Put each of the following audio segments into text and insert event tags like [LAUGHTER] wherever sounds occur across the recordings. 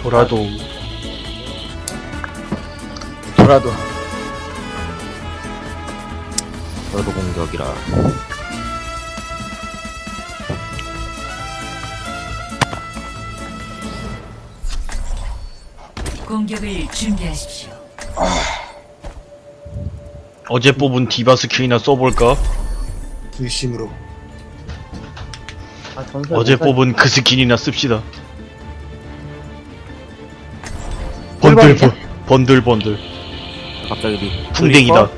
돌아도 돌아도 저도 공격이라 공격을 준비하십시오. 어제 뽑은 디바 스킬이나 써볼까? 불심으로 아, 전설 어제 뽑은 그 스킬이나 씁시다. 번들 번 번들 번들 갑자기 리 풍뎅이다.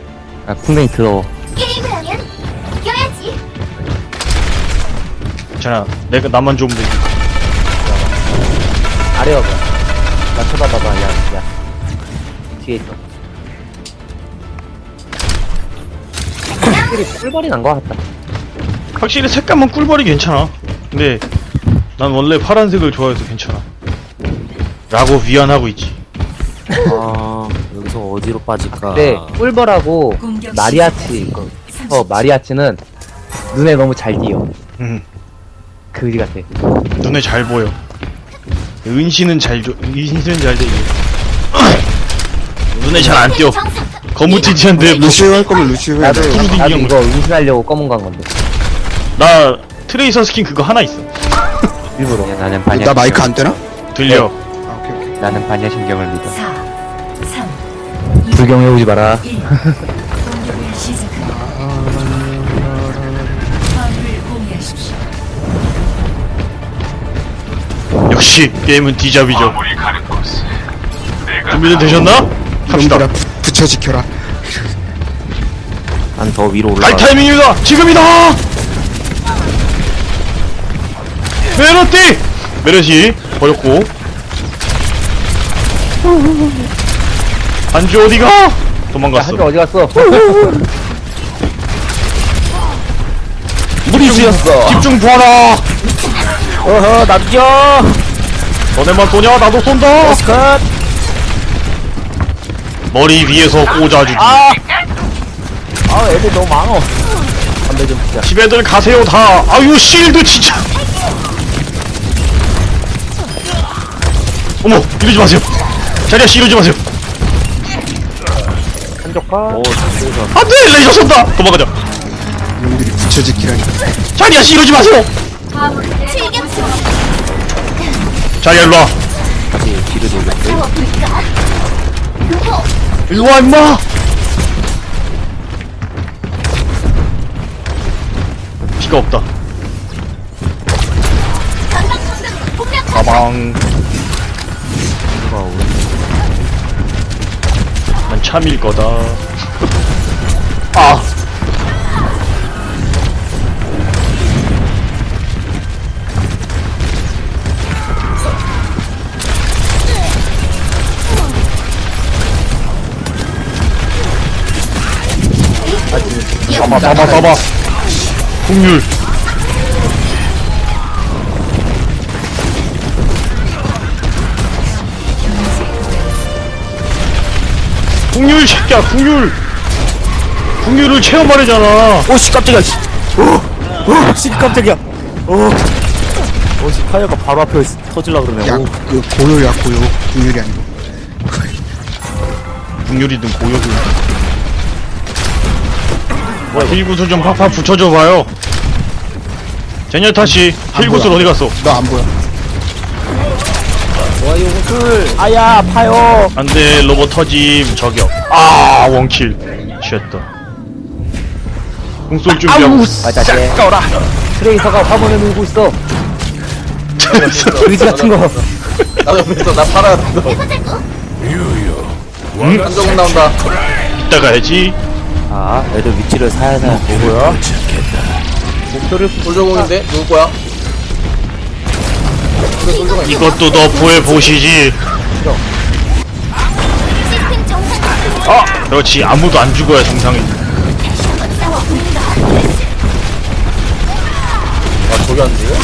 아, 풍뎅이 더러워. 게임을 하면 이겨야지. 괜찮아. 내가 나만 좋으면 되지. 아래 와봐. 나 쳐다봐봐, 야, 야. 뒤에 있어. 확실히 꿀벌이 난거 같다. 확실히 색감은 꿀벌이 괜찮아. 근데 난 원래 파란색을 좋아해서 괜찮아. 라고 위안하고 있지. 아 여기서 어디로 빠질까 근데 꿀벌하고 공격 마리아치, 시작까지 그, 30 어, 마리아치는 눈에 너무 잘 띄어. 음, 그지 같아. 눈에 잘 보여. 은신은 잘 줘. 은신은 잘 돼. 이게. 눈에 잘 안 띄어. 거무튀튀한데 뭐, 루시오 할 거면 루시오 해야 나도, 돼 푸르딩 나도 이거 은신하려고 검은 간 건데. 나 트레이서 스킨 그거 하나 있어. [LAUGHS] 일부러. 나는 반야 나 마이크 안 되나? 들려. 아 오케이 오케이 나는 반야 신경을 믿어 4, 3, 불경해 오지 마라. 1. 공격을 시작합니다. 화물을 공유하십시오. 역시 게임은 디잡이죠. 준비는 되셨나? 이놈들아 부- 붙여 지켜라 난 더 위로 갈 올라가 타이밍입니다. 지금이다. 메르티 메르시 버렸고. 안주 어디가? 도망갔어. 한줄 어디 갔어? 무리수였어. 집중 봐라. 어허, 남겨! 너네만 쏘냐? 나도 쏜다. 컷! 머리 위에서 꽂아주기. 아! 아, 애들 너무 많어. 담배 좀 피자. 집애들 가세요 다. 아유 실드 진짜. 어머 이러지 마세요. 자리야 씨 이러지 마세요. 오 저기서 안돼 레이저 쏜다. 도망가자. 이놈들이 붙여 지키라니 자리야 씨 이러지 마세요. 자리야 일로 와. 다시 뒤를 돌렸고 싸워볼까? 그거 일로 와 임마. 피가 없다. 가방. 참일 거다. 아. 잡아 잡아 잡아 국률 국률 새끼야 국률 국률을 체험하려잖아 오씨, 깜짝이야, 씨. 오! 오! 씨, 깜짝이야. 오! 오씨, 타이어가 바로 앞에 있- 터질라 그러네. 야 오. 그 고요야 고요 국률이 아니고 국률이든 고역이든 힐구슬 좀 팍팍 붙여줘봐요 제니타씨 힐구슬 어디 갔어 너안 보여 구슬. 아야, 아파요. 안돼 로봇 터짐 저격 아 원킬 취했다 공쏠 준비하고 맞아, 쟤. 트레이서가 화분을 밀고 있어. 의지 같은 거. 나도 옆에서 나 팔아 해보자고. 한조금 나온다 이따 가야지 아 애들 위치를 살살 보고요 돌조공인데 누구 거야? 이것도 너 보여 보시지 시스템 정상. 아 그렇지 아무도 안 죽어야 정상이지 싸워볼까? 아 저기 안 돼요?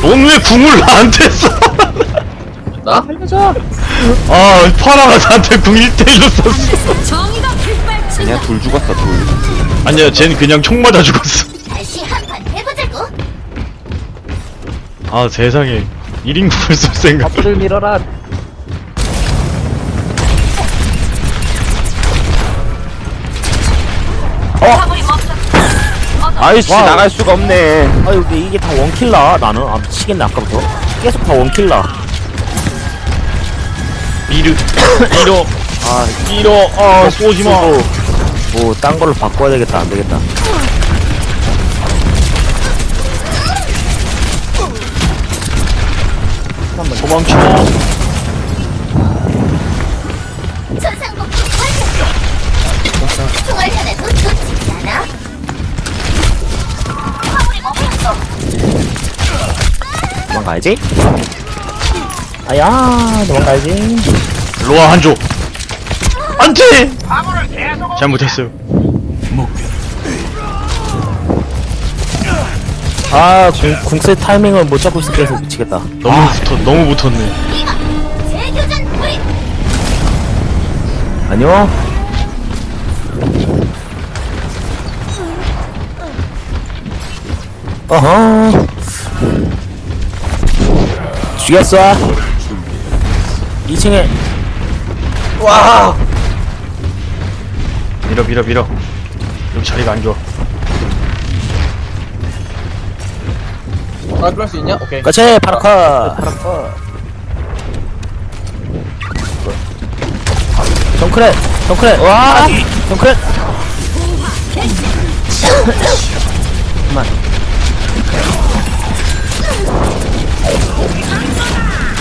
넌왜 궁을 나한테 써? 나? 아 파라가 나한테 궁 1대1로 썼어 정의가. 그냥 둘 죽었어 둘 아니야 쟨 그냥 총 맞아 죽었어 아 세상에. 1인분을 쓸 생각 앞을 밀어라. 아이씨 와우. 나갈 수가 없네. 아 여기 이게 다 원킬라? 나는? 아 미치겠네 아까부터. 계속 다 원킬라. 미르 밀어. 아 밀어. 아 쏘지마. 뭐딴 걸로 바꿔야 되겠다 안 되겠다 도망쳐 천상복구 완료. 총알 하나도 놓치지 않아. 화물이 멈췄어. 도망가야지 아야 도망가야지 로아 한조 안돼 잘못했어요 아 궁, 궁세 타이밍을 못 잡고 있을 때서 미치겠다. 너무 붙어 너무 붙었네. 재교전 어허. 죽였어. 2층에. 와! 밀어 밀어 밀어. 여기 자리가 안 좋아 아 그럴 수 있냐? 오케이. 그렇지 파라카 파라카 정크렛 정크렛. 와 정크렛. 그만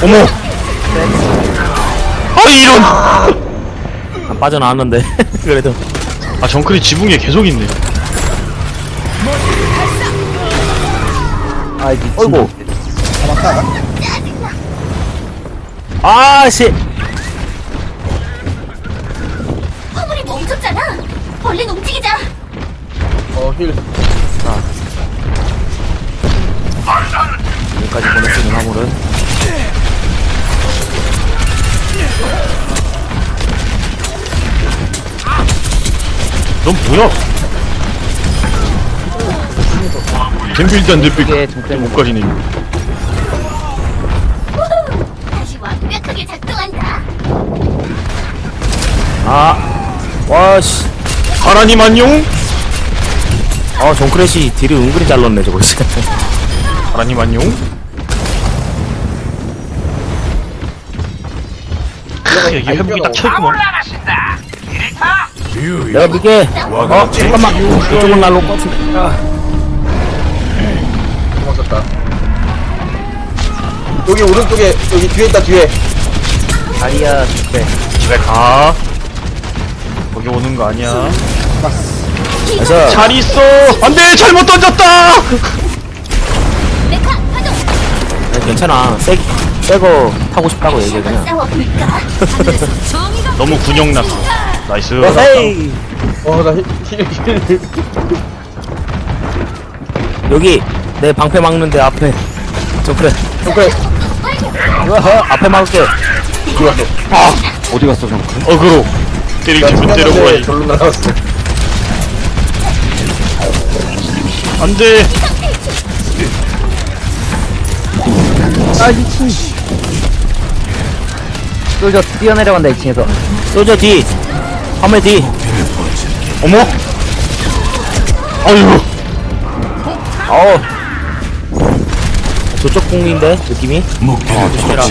어머. 아 이런. 안 빠져나왔는데 [LAUGHS] 그래도. 아 정클이 지붕에 계속 있네 어이구. 아씨. 화물이 멈췄잖아. 얼른 움직이자. 어힐. 여기까지 보냈으면 화물은. 넌 뭐야 댐빌드 안 댐빌 못 가지네 이거. 다시 완벽하게 작동한다. 아 와씨 하나님 안녕 아 정크렛이 딜이 은근히 잘 넣네 저거 하나님 안녕 크, 여기 회복이 딱 켜있구만 내가 밀게 어 잠깐만 이쪽은 날로 것 같은 데 도망쳤다. 여기 오른쪽에 여기 뒤에 있다 뒤에. 다리야 죽게 집에 가. 거기 오는 거 아니야. 그래서 잘 있어. 안돼 잘못 던졌다. 네, 괜찮아. 새, 새거 타고 싶다고 얘기해 그냥. 싸워볼까? 하늘에서 [LAUGHS] 정의가 너무 군용 났어. 나이스. 헤이. 어나 힐힐. 여기 내 방패 막는데 앞에. 정크렛 그래. 으허, 앞에 막을게. 죽었어? 어디 갔어 정크 어그로. 싶으면 죽었는데 때려보아야지 절로 날아갔어. 안돼. 솔저 뛰어내려간다 2층에서. 솔저 뒤. 화물 뒤. 어머? 아유. 어우 저쪽 공인데 느낌이? 어 조심해라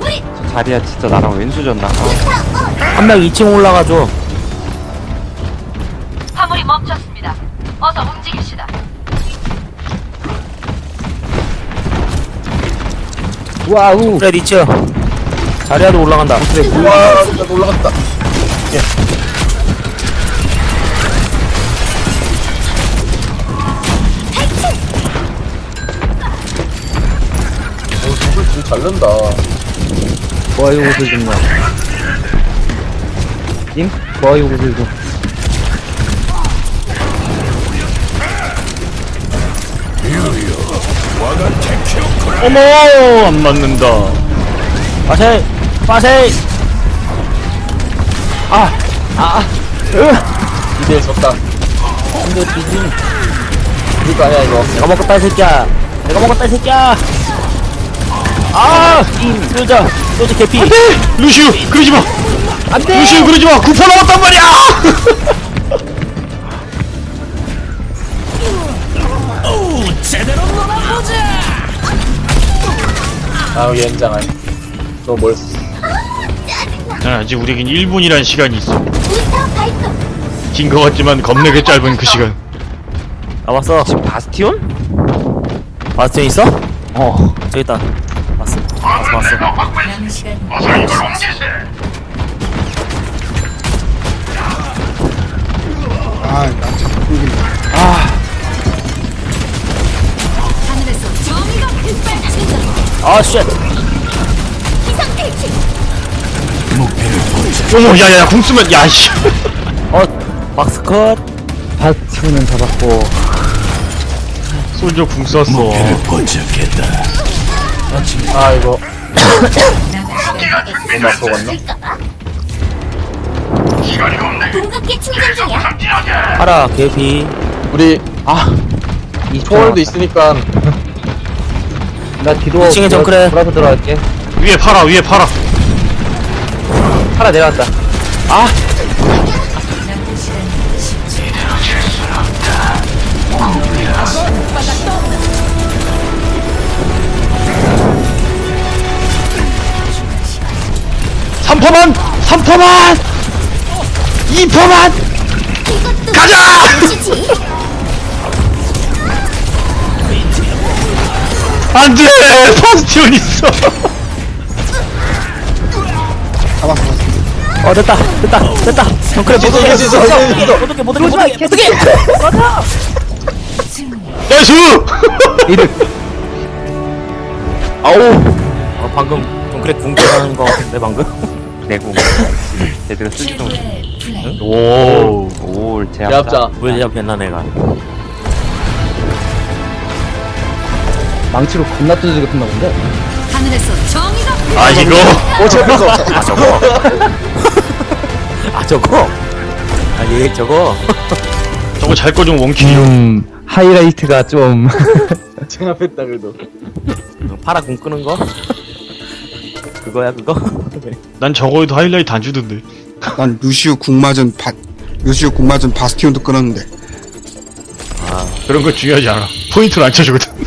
불이 자리야 진짜 나랑 왼수졌나? 한 명 2층 올라가줘. 화물이 멈췄습니다. 어서 움직이시다. 와우. 그래 2층 자리야도 올라간다. 그래 와 진짜 올라갔다 오 저걸 진짜 잘 넣는다. 뭐 이거 옷을 줬냐 임? 뭐 이거 옷을 줘 어머 안 맞는다. 빠세 빠세 아, 이대 졌다. 안돼 뒤진 그거 아니야 이거. 내가 먹었다 이 새끼야. 내가 먹었다 이 새끼야 아 소자 소자 개피 루시우 그러지 마. 안돼 루시우 그러지 마. 구파 나왔단 말이야. 아 연장할 너 뭘 난 아직 우리에겐 1분이란 시간이 있어. 긴 것 같지만 겁나게 짧은 그 시간. 나왔어 바스티온? 바스티온 있어? 어. 저기 있다 왔어 왔어 왔어 남은 시간 아나 자꾸 끊긴다 하늘에서 정의가 빛발친다. 아쉣 기상 탈출. 어머 야야야 궁 쓰면 야씨. [LAUGHS] 어 박스컷 바스티온은 잡았고 솔저 궁 썼어. 아 이거 충전 중이야. 파라 개피. 우리 아 초월도 있으니까. 나 뒤로 2층에 정크래. 돌아서 들어갈게. 위에 팔아 위에 팔아. 하나 내려왔다 삼퍼만삼퍼만이퍼만! 이것도 가자! 주지. 안돼! 파스티온 있어. 잡았어. 어 됐다. 됐다. 됐다. 정크래 못 있어, 있어, 있어, 있어. 어떻게 못 어떻게 못 어떻게. 어떻게 나이스. 아우. 어, 방금 정크래 궁금하는 거 같은데 방금 내공. [LAUGHS] 제대로 쓰지도. 못해. 오. 올, 제압자. 제압자. 왜 잡혔나 내가. 망치로 겁나 두들겨 폈나 본데? 하늘에서 정의가 아 이거. 어 잡혔어. [LAUGHS] 아 저거. 아 저거. 아예 저거. 저거 잘 거 좀 원킬이요. 음 하이라이트가 좀. [LAUGHS] 제압했다 그래도. 파라 궁 끄는 거? 그거야 그거 난 저거에도 하이라이트 안 주던데. 난 루시우 궁맞은 바 루시우 궁맞은 바스티온도 끊었는데 그런 거 중요하지 않아. 포인트를 안 쳐주거든.